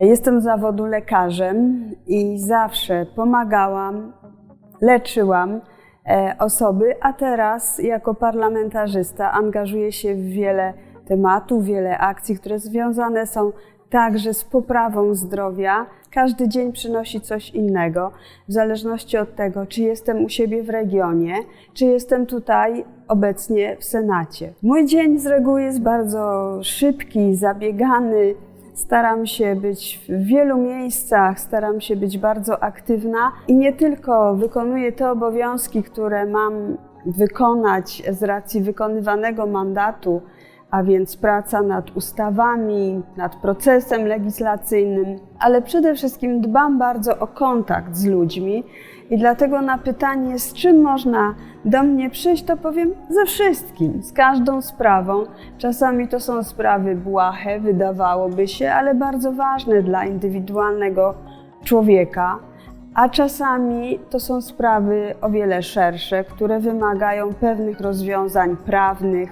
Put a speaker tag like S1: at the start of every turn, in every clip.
S1: Jestem z zawodu lekarzem i zawsze pomagałam, leczyłam e, osoby, a teraz jako parlamentarzysta angażuję się w wiele tematów, wiele akcji, które związane są także z poprawą zdrowia. Każdy dzień przynosi coś innego, w zależności od tego, czy jestem u siebie w regionie, czy jestem tutaj obecnie w Senacie. Mój dzień z reguły jest bardzo szybki, zabiegany. Staram się być w wielu miejscach, staram się być bardzo aktywna i nie tylko wykonuję te obowiązki, które mam wykonać z racji wykonywanego mandatu, a więc praca nad ustawami, nad procesem legislacyjnym, ale przede wszystkim dbam bardzo o kontakt z ludźmi i dlatego na pytanie, z czym można do mnie przyjść, to powiem ze wszystkim, z każdą sprawą. Czasami to są sprawy błahe, wydawałoby się, ale bardzo ważne dla indywidualnego człowieka. A czasami to są sprawy o wiele szersze, które wymagają pewnych rozwiązań prawnych,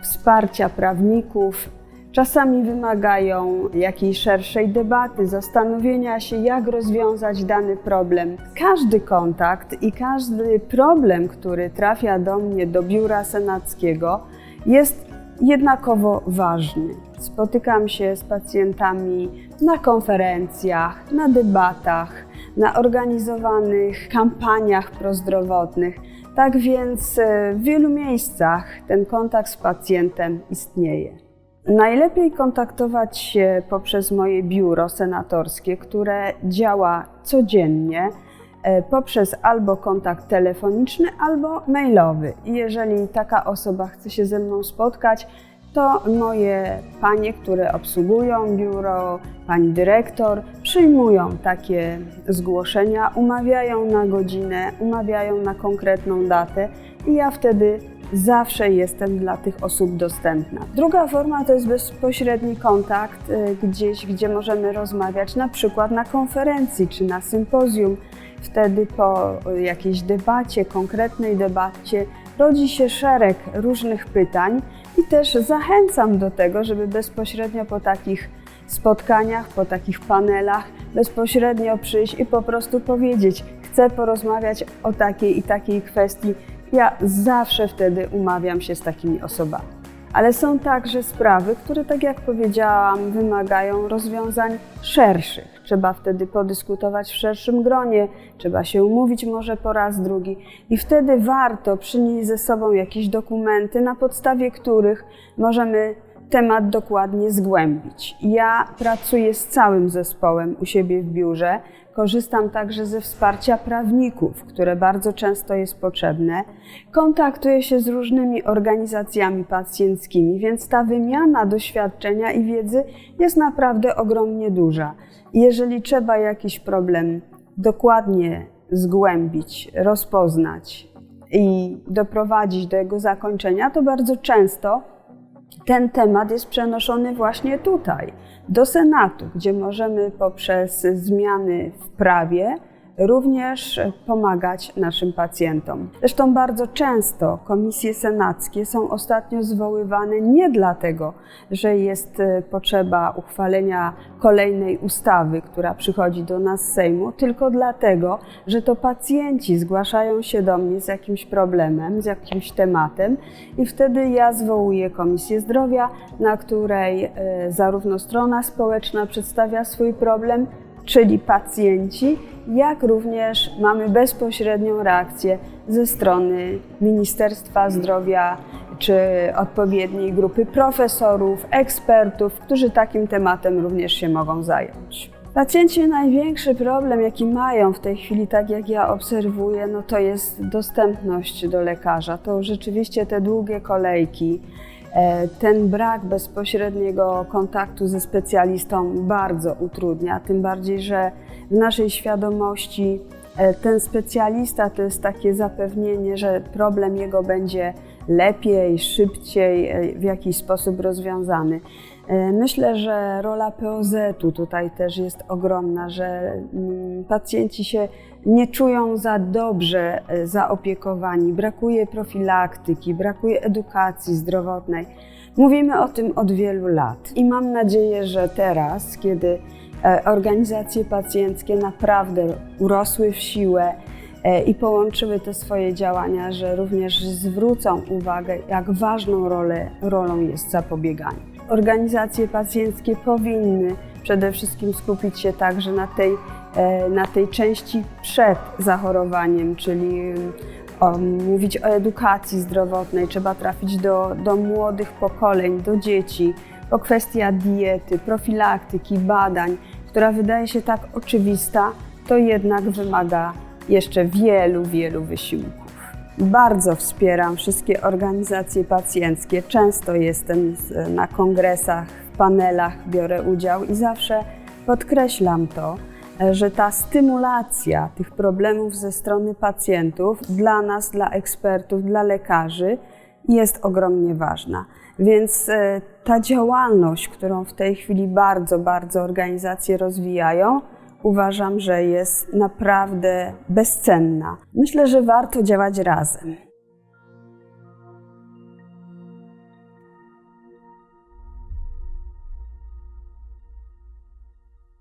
S1: wsparcia prawników, czasami wymagają jakiejś szerszej debaty, zastanowienia się, jak rozwiązać dany problem. Każdy kontakt i każdy problem, który trafia do mnie, do biura senackiego, jest jednakowo ważny. Spotykam się z pacjentami na konferencjach, na debatach, na organizowanych kampaniach prozdrowotnych. Tak więc e, w wielu miejscach ten kontakt z pacjentem istnieje. Najlepiej kontaktować się poprzez moje biuro senatorskie, które działa codziennie e, poprzez albo kontakt telefoniczny, albo mailowy. Jeżeli taka osoba chce się ze mną spotkać, to moje panie, które obsługują biuro, pani dyrektor, przyjmują takie zgłoszenia, umawiają na godzinę, umawiają na konkretną datę i ja wtedy zawsze jestem dla tych osób dostępna. Druga forma to jest bezpośredni kontakt y, gdzieś, gdzie możemy rozmawiać, na przykład na konferencji czy na sympozjum. Wtedy po jakiejś debacie, konkretnej debacie, rodzi się szereg różnych pytań i też zachęcam do tego, żeby bezpośrednio po takich spotkaniach, po takich panelach, bezpośrednio przyjść i po prostu powiedzieć: Chcę porozmawiać o takiej i takiej kwestii. Ja zawsze wtedy umawiam się z takimi osobami. Ale są także sprawy, które, tak jak powiedziałam, wymagają rozwiązań szerszych. Trzeba wtedy podyskutować w szerszym gronie, trzeba się umówić może po raz drugi, i wtedy warto przynieść ze sobą jakieś dokumenty, na podstawie których możemy temat dokładnie zgłębić. Ja pracuję z całym zespołem u siebie w biurze. Korzystam także ze wsparcia prawników, które bardzo często jest potrzebne. Kontaktuję się z różnymi organizacjami pacjenckimi, więc ta wymiana doświadczenia i wiedzy jest naprawdę ogromnie duża. Jeżeli trzeba jakiś problem dokładnie zgłębić, rozpoznać i doprowadzić do jego zakończenia, to bardzo często ten temat jest przenoszony właśnie tutaj, do Senatu, gdzie możemy poprzez zmiany w prawie również pomagać naszym pacjentom. Zresztą bardzo często komisje senackie są ostatnio zwoływane nie dlatego, że jest e, potrzeba uchwalenia kolejnej ustawy, która przychodzi do nas z Sejmu, tylko dlatego, że to pacjenci zgłaszają się do mnie z jakimś problemem, z jakimś tematem i wtedy ja zwołuję Komisję Zdrowia, na której e, zarówno strona społeczna przedstawia swój problem, czyli pacjenci, jak również mamy bezpośrednią reakcję ze strony Ministerstwa Zdrowia czy odpowiedniej grupy profesorów, ekspertów, którzy takim tematem również się mogą zająć. Pacjenci największy problem, jaki mają w tej chwili, tak jak ja obserwuję, no to jest dostępność do lekarza. To rzeczywiście te długie kolejki, ten brak bezpośredniego kontaktu ze specjalistą bardzo utrudnia, tym bardziej, że w naszej świadomości e, ten specjalista to jest takie zapewnienie, że problem jego będzie lepiej, szybciej, e, w jakiś sposób rozwiązany. Myślę, że rola POZ-u tutaj też jest ogromna, że mm, pacjenci się nie czują za dobrze e, zaopiekowani, brakuje profilaktyki, brakuje edukacji zdrowotnej. Mówimy o tym od wielu lat i mam nadzieję, że teraz, kiedy E, Organizacje pacjenckie naprawdę urosły w siłę e, i połączyły te swoje działania, że również zwrócą uwagę, jak ważną rolę, rolą jest zapobieganie. Organizacje pacjenckie powinny przede wszystkim skupić się także na tej, na tej części przed zachorowaniem, czyli o, mówić o edukacji zdrowotnej, trzeba trafić do, do młodych pokoleń, do dzieci, o kwestia diety, profilaktyki, badań, która wydaje się tak oczywista, to jednak wymaga jeszcze wielu, wielu wysiłków. Bardzo wspieram wszystkie organizacje pacjenckie. Często jestem na kongresach, w panelach, biorę udział i zawsze podkreślam to, e, że ta stymulacja tych problemów ze strony pacjentów dla nas, dla ekspertów, dla lekarzy jest ogromnie ważna. Więc e, ta działalność, którą w tej chwili bardzo, bardzo organizacje rozwijają, uważam, że jest naprawdę bezcenna. Myślę, że warto działać razem.